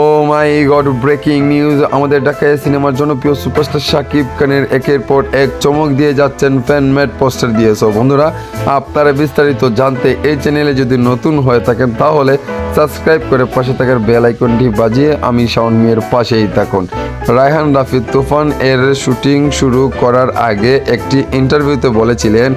O my god breaking news আমাদের ঢাকায় সিনেমার জনপ্রিয় সুপারস্টার শাকিব খানের একের পর এক চমক দিয়ে যাচ্ছেন ফ্যান ফ্যানমেড পোস্টার দিয়ে। সো বন্ধুরা, আপনারা বিস্তারিত জানতে এই চ্যানেলে যদি নতুন হয়ে থাকেন, তাহলে সাবস্ক্রাইব করে পাশে থাকার বেল আইকনটি বাজিয়ে আমি শাওন মিয়ের পাশেই থাকুন। রায়হান রাফি তুফান এর শুটিং শুরু করার আগে একটি ইন্টারভিউতে বলেছিলেন,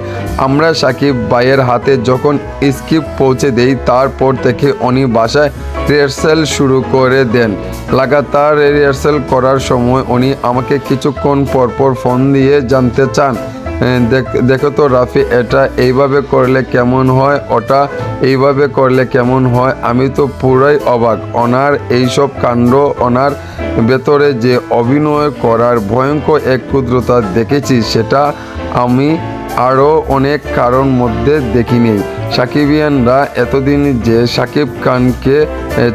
আমরা সাকিব ভাইয়ের হাতে যখন স্ক্রিপ্ট পৌঁছে দেই, তারপর থেকে উনি বাসায় রিহার্সাল শুরু করে দেন। লাগাতার রিহার্সেল করার সময় উনি আমাকে কিছুক্ষণ পরপর ফোন দিয়ে জানতে চান। দেখ- তো রাফি, এটা এইভাবে করলে কেমন হয়? ওটা এইভাবে করলে কেমন হয়? আমি তো পুরাই অবাক। ওনার এইসব কাণ্ড, ওনার ভেতরে যে অভিনয় করার ভয়ঙ্কর এক ক্ষুদ্রতা দেখেছি, সেটা আমি আরও অনেক কারণ মধ্যে দেখিনি। সাকিবিয়ানরা এতদিন যে সাকিব খানকে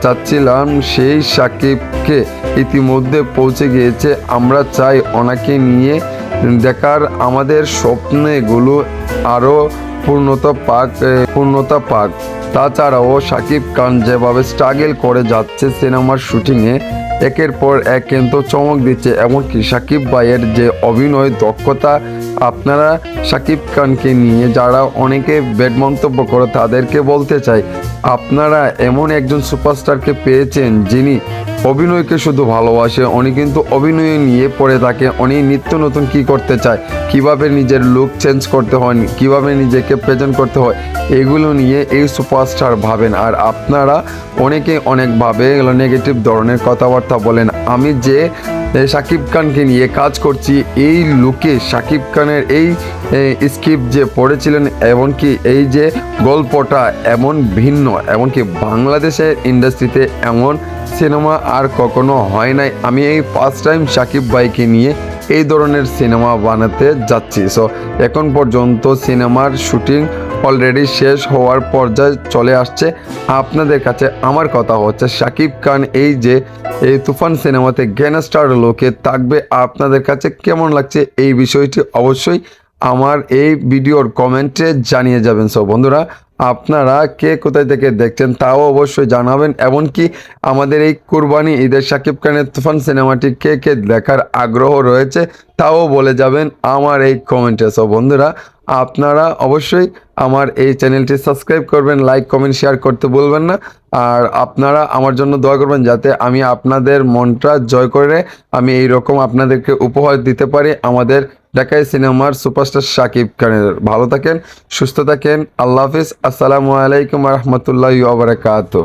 চাচ্ছিলাম, সেই সাকিবকে ইতিমধ্যে পৌঁছে গিয়েছে। আমরা চাই ওনাকে নিয়ে দেখার আমাদের স্বপ্নেগুলো আরও পূর্ণতা পাক পূর্ণতা পাক। তাছাড়াও শাকিব খান যেভাবে স্ট্রাগল করে যাচ্ছে সিনেমার শুটিংয়ে একের পর এক কিন্তু চমক দিচ্ছে। এমনকি সাকিব ভাইয়ের যে অভিনয় দক্ষতা, আপনারা সাকিব খানকে নিয়ে যারা অনেকে বেড মন্তব্য করে তাদেরকে বলতে চাই, আপনারা এমন একজন সুপারস্টারকে পেয়েছেন যিনি অভিনয়কে শুধু ভালোবাসে, উনি কিন্তু অভিনয় নিয়ে পড়ে থাকে, উনি নিত্য নতুন কি করতে চায়, কীভাবে নিজের লুক চেঞ্জ করতে হয়, কীভাবে নিজেকে প্রেজেন্ট করতে হয়, এগুলো নিয়ে এই সুপারস্টার ভাবেন। আর আপনারা অনেকে অনেকভাবে এগুলো নেগেটিভ ধরনের কথাবার্তা বলেন। আমি যে শাকিব খানকে নিয়ে কাজ করছি, এই লুকে শাকিব খানের এই স্ক্রিপ্ট যে পড়েছিলেন, এমনকি এই যে গল্পটা এমন ভিন্ন, এমনকি বাংলাদেশের ইন্ডাস্ট্রিতে এমন সিনেমা আর কখনো হয় নাই। আমি এই ফার্স্ট টাইম শাকিব ভাইকে নিয়ে এই ধরনের সিনেমা বানাতে যাচ্ছি। সো এখন পর্যন্ত সিনেমার শুটিং অলরেডি শেষ হওয়ার পর্যায়ে চলে আসছে। আপনাদের কাছে আমার কথা হচ্ছে, শাকিব খান এই যে, এই তুফান সিনেমাতে গ্যানস্টার লোকে থাকবে, আপনাদের কাছে কেমন লাগছে এই বিষয়টি অবশ্যই আমার এই ভিডিওর কমেন্টে জানিয়ে যাবেন। সব বন্ধুরা, আপনারা কে কোথায় থেকে দেখছেন তাও অবশ্যই জানাবেন। এমনকি আমাদের এই কুরবানি ঈদের শাকিব খানের তুফান সিনেমাটি কে কে দেখার আগ্রহ রয়েছে তাও বলে যাবেন আমার এই কমেন্টে। সব বন্ধুরা, আপনারা অবশ্যই আমার এই চ্যানেলটি সাবস্ক্রাইব করবেন, লাইক, কমেন্ট, শেয়ার করতে বলবেন না। আর আপনারা আমার জন্য দোয়া করবেন যাতে আমি আপনাদের মনটা জয় করে, আমি এই রকম আপনাদেরকে উপহার দিতে পারি আমাদের ঢাকায় সিনেমার সুপারস্টার শাকিব খানের। ভালো থাকেন, সুস্থ থাকেন, আল্লাহ হাফিজ। আসসালামু আলাইকুম রহমতুল্লাহ বারাকাতু